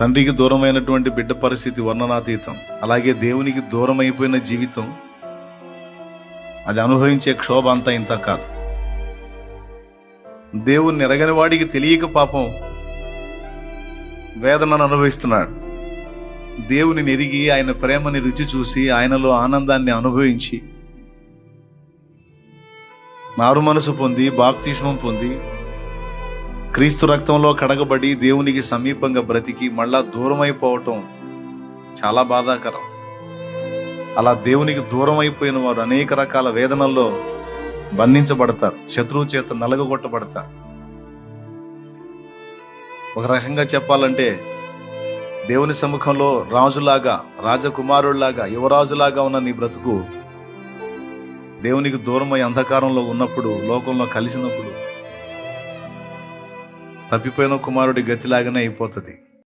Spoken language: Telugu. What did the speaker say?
తండ్రికి దూరమైనటువంటి బిడ్డ పరిస్థితి వర్ణనాతీతం. అలాగే దేవునికి దూరం అయిపోయిన జీవితం అది అనుభవించే క్షోభ అంతా ఇంత కాదు. దేవుణ్ణి ఎరగని వాడికి తెలియక పాపం వేదనను అనుభవిస్తున్నాడు. దేవుని ఎరిగి ఆయన ప్రేమని రుచి చూసి ఆయనలో ఆనందాన్ని అనుభవించి మారు మనసు పొంది బాప్తిస్మం పొంది క్రీస్తు రక్తంలో కడగబడి దేవునికి సమీపంగా బ్రతికి మళ్ళా దూరం అయిపోవటం చాలా బాధాకరం. అలా దేవునికి దూరం అయిపోయిన వారు అనేక రకాల వేదనల్లో బంధించబడతారు శత్రువు చేత నలగగొట్టబడతారు. ఒక రకంగా చెప్పాలంటే దేవుని సముఖంలో రాజులాగా రాజకుమారుడిలాగా యువరాజులాగా ఉన్న నీ బ్రతుకు దేవునికి దూరమై అంధకారంలో ఉన్నప్పుడు లోకంలో కలిసినప్పుడు తప్పిపోయిన కుమారుడి గతిలాగానే అయిపోతుంది.